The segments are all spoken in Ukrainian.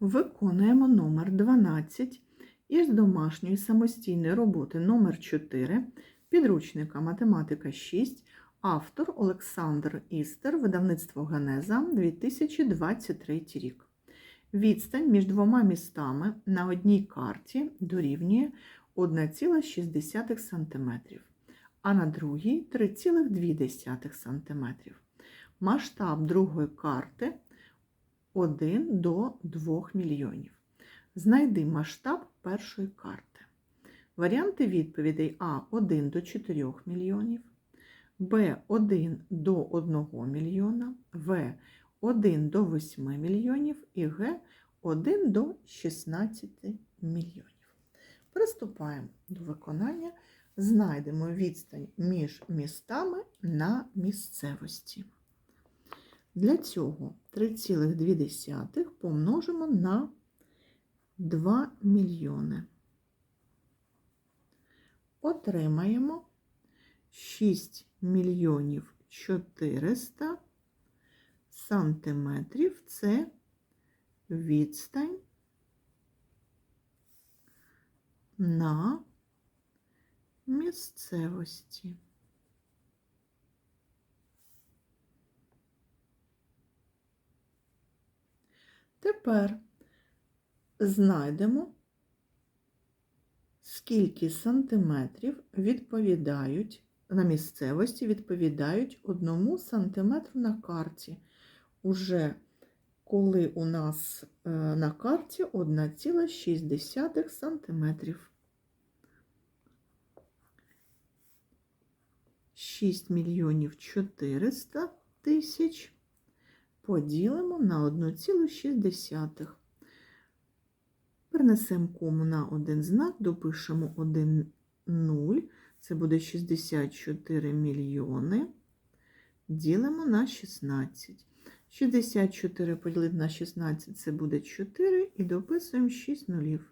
Виконуємо номер 12 із домашньої самостійної роботи номер 4 підручника Математика 6, автор Олександр Істер, видавництво Генеза 2023 рік. Відстань між двома містами на одній карті дорівнює 1,6 см, а на другій 3,2 см. Масштаб другої карти 1 до 2 мільйонів. Знайди масштаб першої карти. Варіанти відповідей А 1 до 4 мільйонів, Б 1 до 1 мільйона, В 1 до 8 мільйонів і Г 1 до 16 мільйонів. Приступаємо до виконання. Знайдемо відстань між містами на місцевості. Для цього 3,2 помножимо на 2 мільйони. Отримаємо 6 мільйонів 400 сантиметрів. Це відстань на місцевості. Тепер знайдемо, скільки сантиметрів відповідають на місцевості, відповідають одному сантиметру на карті. Уже коли у нас е, на карті 1,6 сантиметрів. 6 мільйонів 400 тисяч поділимо на 1,6. Перенесемо кому на один знак, допишемо 1 0, це буде 64 мільйони. Ділимо на 16. 64 поділити на 16 це буде 4 і дописуємо 6 нулів.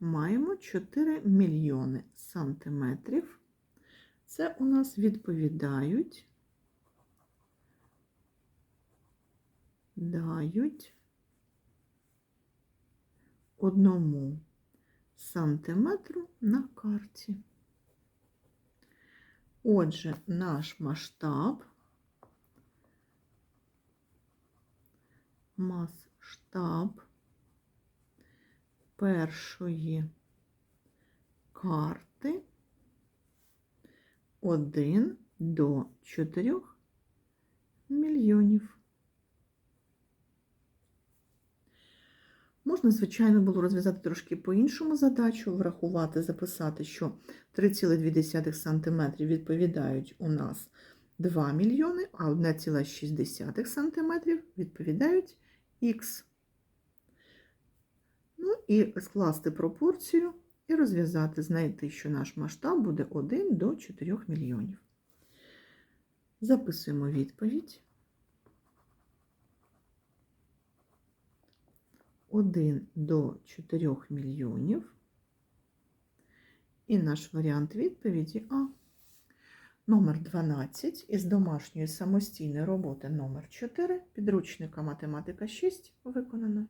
Маємо 4 мільйони сантиметрів. Це у нас відповідають, дають одному сантиметру на карті. Отже, наш масштаб, масштаб першої карти 1 до 4 мільйонів. Можна, звичайно, було розв'язати трошки по-іншому задачу, врахувати, записати, що 3,2 см відповідають у нас 2 мільйони, а 1,6 см відповідають х. Ну і скласти пропорцію і розв'язати, знайти, що наш масштаб буде 1 до 4 мільйонів. Записуємо відповідь. 1 до 4 мільйонів. І наш варіант відповіді А. Номер 12 із домашньої самостійної роботи номер 4 підручника математика 6 виконано.